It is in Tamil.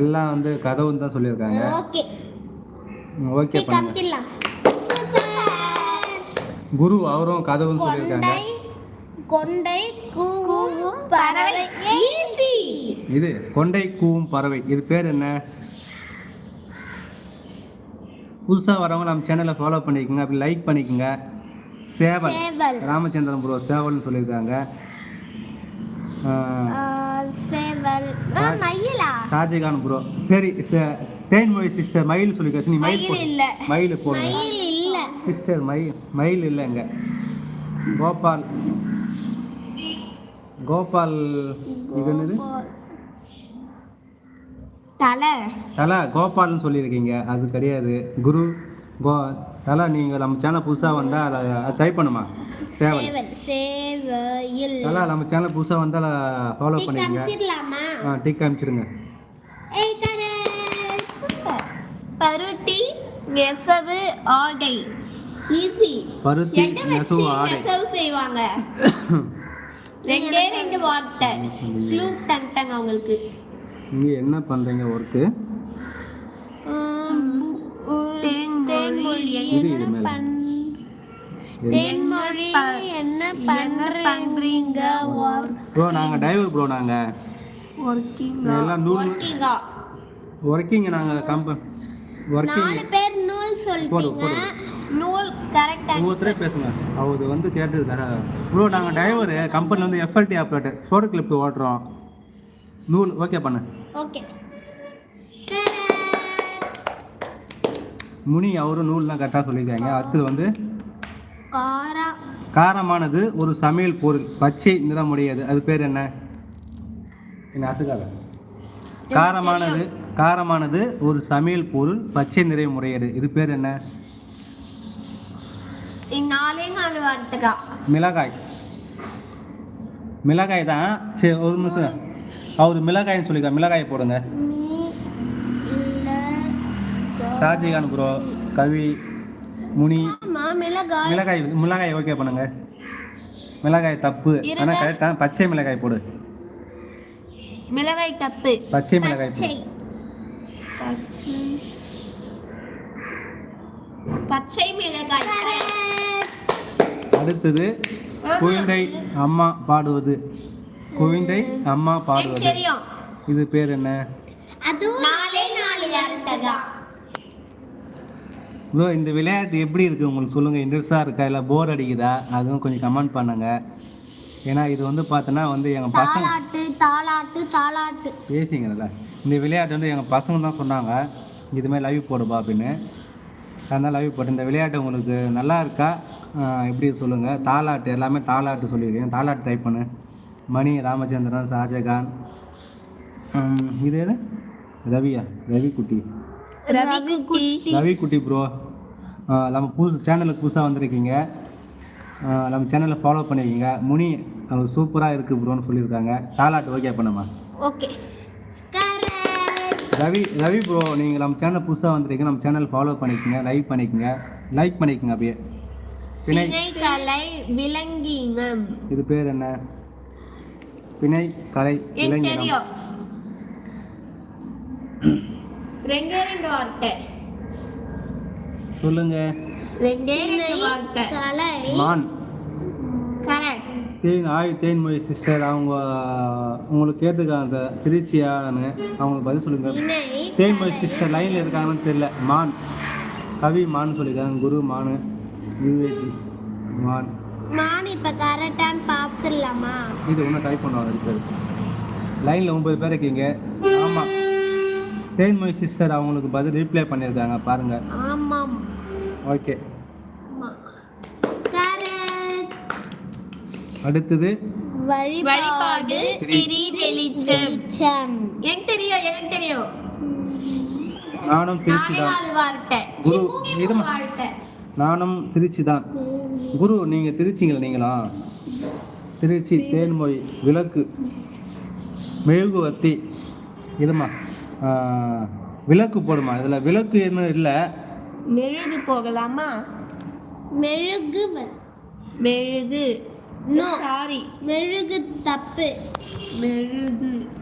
எல்லாம் வந்து கதவுன்னு தான் சொல்லியிருக்காங்க. ஓகே. ஓகே பண்ணுங்க. குரு அவரும் கதவுன்னு சொல்லியிருக்காங்க. கொண்டை கூவும் பறவை. ஈஸி இது கொண்டை கூவும் பறவை. இது பேர் என்ன? புதுசாக வரவங்க நம்ம சேனலை ஃபாலோ பண்ணிக்கோங்க. அப்படி லைக் பண்ணிக்கோங்க. சேவல். சேவல். ராமச்சந்திரன் ப்ரோ சேவல்னு சொல்லியிருக்காங்க. ஷாஜகான் ப்ரோ சரி ச- தேன்மொழி சிஸ்டர் மயில் சொல்லியிருக்க நீ மயில் இல்ல. மயில் போடுங்க சிஸ்டர் மயில் மயில் இல்லைங்க கோபால். கோபால் இது என்னது? தலை. தலா கோபால்னு சொல்லியிருக்கீங்க. அது கிடையாது. குரு கோ தலா நீங்கள் நம்ம சேனல் புதுசாக வந்தால் அதை டைப் பண்ணுமா? சேவல் சேவல் சேவையில் தலா நம்ம சேனல் புதுசாக வந்தால் ஃபாலோ கத்திடலாமா ஆ டிக் அனுப்பிச்சிடுங்க ஏய் கரெக்ட் சூப்பர். பருத்தி நெசவு ஆடை. ஈஸி. பருத்தி நெசவு ஆடை. நெசவு செய்வாங்க? ரெண்டே ரெண்டு வார்த்தை. க்ளூ தங்கிட்டாங்க அவங்களுக்கு. நீங்கள் என்ன பண்ணுறீங்க ஒர்க்கு இது இது மேலே. தேன்மொழி என்ன பண்றீங்க? ப்ரோ நாங்கள் டிரைவர் ப்ரோ நாங்கள் எல்லாம் நூல் ஒர்க்கிங்கா ஒர்க்கிங் நாங்கள் கம்ப ஒர்க்கிங் நாலு பேர் நூல் போடு. நூல் கரெக்டா ஒவ்வொருத்தரே பேசுங்க. அவர் வந்து கேட்டது தர ப்ரோ நாங்கள் டிரைவர் கம்பெனியில் வந்து எஃப்எல்டி ஆப்ரேட்டர் ஃபோட்டோ கிளிப் ஓட்டுறோம். நூல் ஓகே பண்ணு. ஓகே முனி அவரும் நூல்லாம் கரெக்டாக சொல்லியிருக்காங்க. அடுத்தது வந்து காரமானது ஒரு சமையல் பொருள். பச்சை நிறமுடையது. அது பேர் என்ன? என்ன அசுகாத? காரமானது காரமானது ஒரு சமையல் பொருள். பச்சை நிறமுடையது. இது பேர் என்ன? மிளகாய். மிளகாய் தான். சரி ஒரு நிமிஷம். அவர் மிளகாய்னு சொல்லிக்க. மிளகாய் போடுங்க. ஷாஜகான் ப்ரோ கவி முனி மிளகாய். மிளகாய் மிளகாய் ஓகே பண்ணுங்க. மிளகாய் தப்பு. ஆனால் கரெக்டாக பச்சை மிளகாய் போடு. மிளகாய் தப்பு. பச்சை மிளகாய் போடு. பச்சை. மிளகாய். அடுத்தது குழந்தை அம்மா பாடுவது. குழந்தை அம்மா பாடுவது. இது பேர் என்ன? அது நாலே நாலு ப்ரோ இந்த விளையாட்டு எப்படி இருக்குது உங்களுக்கு சொல்லுங்கள் இன்ட்ரெஸ்டாக இருக்கா? இல்லை போர் அடிக்குதா? அதுவும் கொஞ்சம் கமெண்ட் பண்ணுங்கள் ஏன்னா இது வந்து பார்த்தோன்னா வந்து எங்கள் பசங்க தாலாட்டு தாலாட்டு பேசிங்கல்ல. இந்த விளையாட்டு வந்து எங்கள் பசங்க தான் சொன்னாங்க. இதுமாதிரி லைவ் போடுப்பா அப்படின்னு. அதனால் லைவ் போட்டு இந்த விளையாட்டு உங்களுக்கு நல்லா இருக்கா? எப்படி சொல்லுங்கள் தாலாட்டு எல்லாமே தாலாட்டு சொல்லியிருக்கேன். தாலாட்டு டைப் பண்ணு. மணி ராமச்சந்திரன் ஷாஜகான். இது எது? ரவியா? ரவி குட்டி ரவி குட்டி ரவி குட்டி ப்ரோ நம்ம புதுசு சேனலுக்கு புதுசாக வந்திருக்கீங்க. நம்ம சேனலை ஃபாலோ பண்ணியிருக்கீங்க முனி அவர் சூப்பராக இருக்குது ப்ரோன்னு சொல்லியிருக்காங்க. தாலாட்டு ஓகே பண்ணுமா? Okay. Correct Ravi Ravi bro நீங்கள் நம்ம சேனல் புதுசாக வந்திருக்கீங்க. நம்ம சேனல் ஃபாலோ பண்ணிக்கோங்க லைக் பண்ணிக்கோங்க. லைக் பண்ணிக்கோங்க அப்படியே. பிணை திணைக்கலை விலங்கினம் இது பேர் என்ன? பிணை கலை தெரியும். ரெண்டே ரெண்டு வார்த்தை. சொல்லுங்க. ரெண்டே ரெண்டு வார்த்தை. மான். கரெக்ட் தேன் ஆய் தேன்மொழி சிஸ்டர். அவங்க உங்களுக்கு கேட்டுருக்காங்க அந்த திருச்சியான்னு அவங்களுக்கு பதில் சொல்லுங்க. தேன்மொழி சிஸ்டர் லைனில் இருக்காங்கன்னு தெரியல. மான். கவி மான் சொல்லியிருக்காங்க. குரு மான். யூஏஜி மான். நான் இப்ப கரெக்டான்னு பார்த்துடலாமா இது ஒன்றும் டைப் பண்ணுவாங்க. லைனில் ஒன்பது பேர் இருக்கீங்க. தேன்மொழி சிஸ்டர் அவங்களுக்கு பதில் ரீப்ளை பண்ணியிருக்காங்க பாருங்கள் ஆமாம். ஓகே அடுத்தது. வழிபாடு திரி வெளிச்சம் எனக்கு தெரியும் எனக்கு தெரியும் நானும் திருச்சி தான். குரு, நானும் திருச்சி தான். குரு நீங்கள் திருச்சிங்களா நீங்களா? திருச்சி தேன்மொழி விளக்கு மெழுகுவர்த்தி. இதுமா விளக்கு போடுமா? இதில் விளக்கு என்ன இல்லை. மெழுகு போகலாமா? மெழுகு மெழுகு. சாரி மெழுகு தப்பு. மெழுகு.